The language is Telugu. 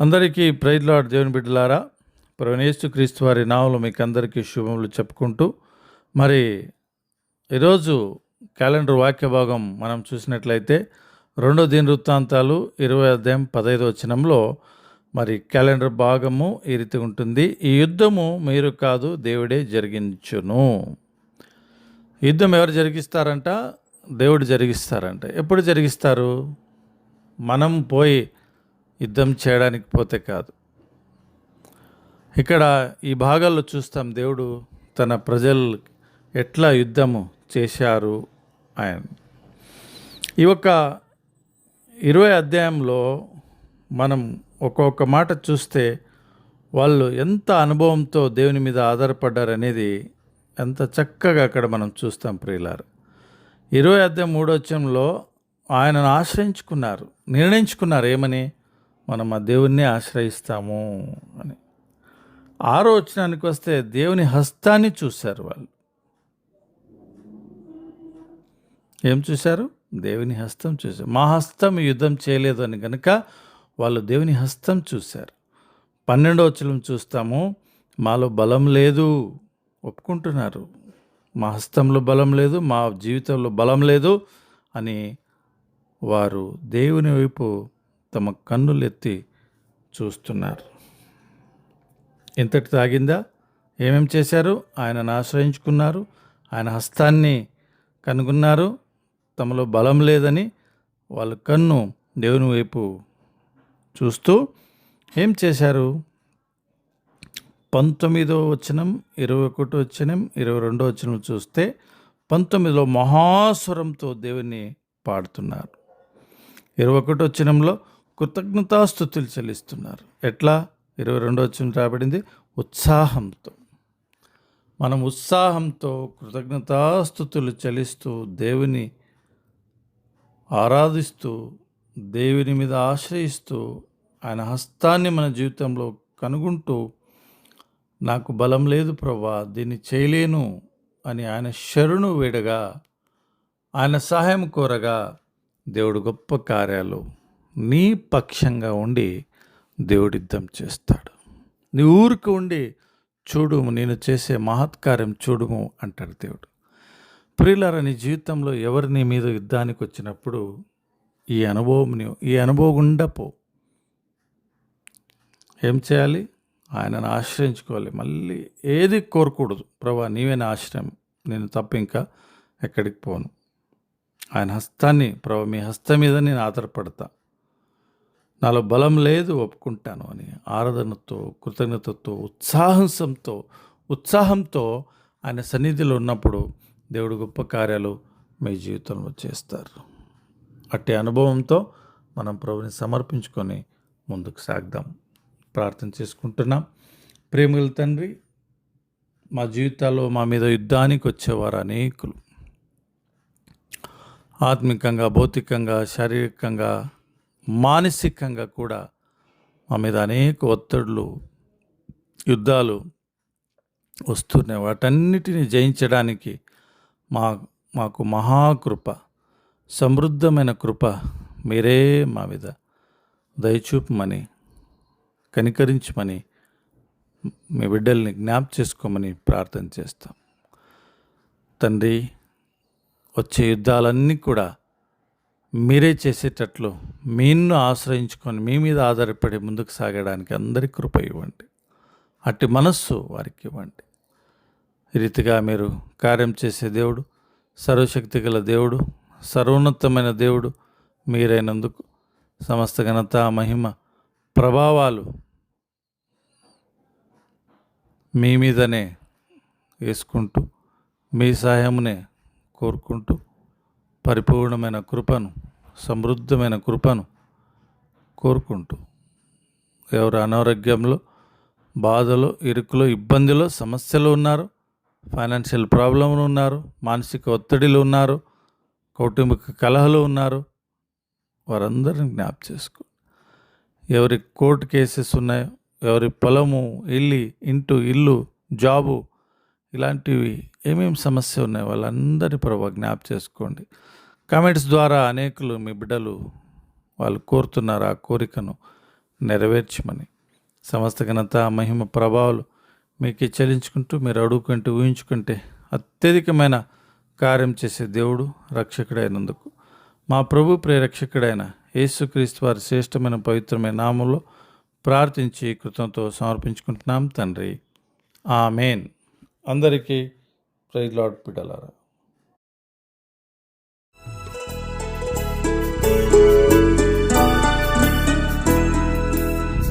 అందరికీ ప్రైజ్ లార్డ్ దేవుని బిడ్డలారా ప్రవణేశు క్రీస్తు వారి నావలు మీకు అందరికీ శుభములు చెప్పుకుంటూ మరి ఈరోజు క్యాలెండర్ వాక్య భాగం మనం చూసినట్లయితే రెండో దీని వృత్తాంతాలు ఇరవై అధ్యాయం పదహైదు వచనంలో మరి క్యాలెండర్ భాగము ఈ రీతి ఉంటుంది. ఈ యుద్ధము మీరు కాదు దేవుడే జరిగించును. యుద్ధం ఎవరు జరిగిస్తారంట? దేవుడు జరిగిస్తారంట. ఎప్పుడు జరిగిస్తారు? మనం పోయి యుద్ధం చేయడానికి పోతే కాదు. ఇక్కడ ఈ భాగాల్లో చూస్తాం దేవుడు తన ప్రజలు ఎట్లా యుద్ధము చేశారు ఆయన. ఈ యొక్క ఇరవై అధ్యాయంలో మనం ఒక్కొక్క మాట చూస్తే వాళ్ళు ఎంత అనుభవంతో దేవుని మీద ఆధారపడ్డారనేది ఎంత చక్కగా అక్కడ మనం చూస్తాం ప్రియులారు. ఇరవై అధ్యాయం మూడోత్సవంలో ఆయనను ఆశ్రయించుకున్నారు నిర్ణయించుకున్నారు ఏమని? మనం ఆ దేవుణ్ణి ఆశ్రయిస్తాము అని. ఆరో వచనానికి వస్తే దేవుని హస్తాన్ని చూశారు వాళ్ళు. ఏం చూశారు? దేవుని హస్తం చూశారు. మా హస్తం యుద్ధం చేయలేదు అని కనుక వాళ్ళు దేవుని హస్తం చూశారు. పన్నెండో వచనం చూస్తాము. మాలో బలం లేదు ఒప్పుకుంటున్నారు. మా హస్తంలో బలం లేదు మా జీవితంలో బలం లేదు అని వారు దేవుని వైపు తమ కన్నులెత్తి చూస్తున్నారు. ఇంతటి తాగిందా? ఏమేం చేశారు? ఆయనను ఆశ్రయించుకున్నారు ఆయన హస్తాన్ని కనుగొన్నారు. తమలో బలం లేదని వాళ్ళ కన్ను దేవుని వైపు చూస్తూ ఏం చేశారు? పంతొమ్మిదో వచనం ఇరవై ఒకటో వచనం ఇరవై రెండో వచనం చూస్తే పంతొమ్మిదిలో మహాస్వరంతో దేవుని పాడుతున్నారు. ఇరవై ఒకటో వచనంలో కృతజ్ఞతాస్థుతులు చెల్లిస్తున్నారు. ఎట్లా? ఇరవై రెండో వచ్చిన రాబడింది. ఉత్సాహంతో. మనం ఉత్సాహంతో కృతజ్ఞతాస్థుతులు చెల్లిస్తూ దేవుని ఆరాధిస్తూ దేవుని మీద ఆశ్రయిస్తూ ఆయన హస్తాన్ని మన జీవితంలో కనుగొంటూ నాకు బలం లేదు ప్రభా దీన్ని చేయలేను అని ఆయన శరణు వేడగా ఆయన సహాయం కోరగా దేవుడు గొప్ప కార్యాలు నీ పక్షంగా ఉండి దేవుడు యుద్ధం చేస్తాడు. నీ ఊరికి ఉండి చూడుము నేను చేసే మహత్కార్యం చూడుము అంటాడు దేవుడు. ప్రియులారా నీ జీవితంలో ఎవరు నీ మీద యుద్ధానికి వచ్చినప్పుడు ఈ అనుభవం ఈ అనుభవం గుండా పో. ఏం చేయాలి? ఆయనను ఆశ్రయించుకోవాలి. మళ్ళీ ఏది కోరకూడదు. ప్రభా నీవే నా ఆశ్రయం. నేను తప్ప ఇంకా ఎక్కడికి పోను. ఆయన హస్తాన్ని ప్రభా మీ హస్తం మీద నేను ఆధారపడతా. నాలో బలం లేదు ఒప్పుకుంటాను అని ఆరాధనతో కృతజ్ఞతతో ఉత్సాహంతో ఉత్సాహంతో ఆయన సన్నిధిలో ఉన్నప్పుడు దేవుడు గొప్ప కార్యాలు మీ జీవితంలో చేస్తారు. అట్టి అనుభవంతో మనం ప్రభుని సమర్పించుకొని ముందుకు సాగుదాం. ప్రార్థన చేసుకుంటున్నాం. ప్రేమగల తండ్రి మా జీవితాల్లో మా మీద యుద్ధానికి వచ్చేవారు అనేకులు. ఆత్మికంగా భౌతికంగా శారీరకంగా మానసికంగా కూడా మా మీద అనేక ఒత్తిడులు యుద్ధాలు వస్తున్నాయి. వాటన్నిటిని జయించడానికి మా మాకు మహాకృప సమృద్ధమైన కృప మీరే మా మీద దయచూపమని కనికరించమని మీ బిడ్డల్ని జ్ఞాప్ చేసుకోమని ప్రార్థన చేస్తాం. తండ్రి వచ్చే యుద్ధాలన్నీ కూడా మీరే చేసేటట్లు మీన్ను ఆశ్రయించుకొని మీ మీద ఆధారపడి ముందుకు సాగడానికి అందరి కృప ఇవ్వండి. అట్టి మనస్సు వారికి ఇవ్వండి. ఈ రీతిగా మీరు కార్యం చేసే దేవుడు సర్వశక్తి గల దేవుడు సర్వోన్నతమైన దేవుడు మీరైనందుకు సమస్త ఘనత మహిమ ప్రభావాలు మీ మీదనే వేసుకుంటూ మీ సహాయమునే కోరుకుంటూ పరిపూర్ణమైన కృపను సమృద్ధమైన కృపను కోరుకుంటూ ఎవరు అనారోగ్యంలో బాధలు ఇరుకులో ఇబ్బందిలో సమస్యలు ఉన్నారు ఫైనాన్షియల్ ప్రాబ్లంలు ఉన్నారు మానసిక ఒత్తిడిలు ఉన్నారు కౌటుంబిక కలహలు ఉన్నారు వారందరిని జ్ఞాప్ చేసుకో. ఎవరి కోర్టు కేసెస్ ఉన్నాయో ఎవరి పొలము ఇల్లు ఇంటూ ఇల్లు జాబు ఇలాంటివి ఏమేమి సమస్య ఉన్నాయి వాళ్ళందరినీ ప్రభావ జ్ఞాప్ చేసుకోండి. కామెంట్స్ ద్వారా అనేకులు మీ బిడ్డలు వాళ్ళు కోరుతున్నారు ఆ కోరికను నెరవేర్చమని. సమస్త ఘనత మహిమ ప్రభావాలు మీకు చెల్లించుకుంటూ మీరు అడుగుకుంటూ ఊహించుకుంటే అత్యధికమైన కార్యం చేసే దేవుడు రక్షకుడైనందుకు. మా ప్రభు ప్రేరక్షకుడైన యేసుక్రీస్తు వారి శ్రేష్టమైన పవిత్రమైన నామంలో ప్రార్థించి కృతంతో సమర్పించుకుంటున్నాం తండ్రి. ఆమెన్. అందరికీ ప్రైజ్ లాడ్ పిడలారా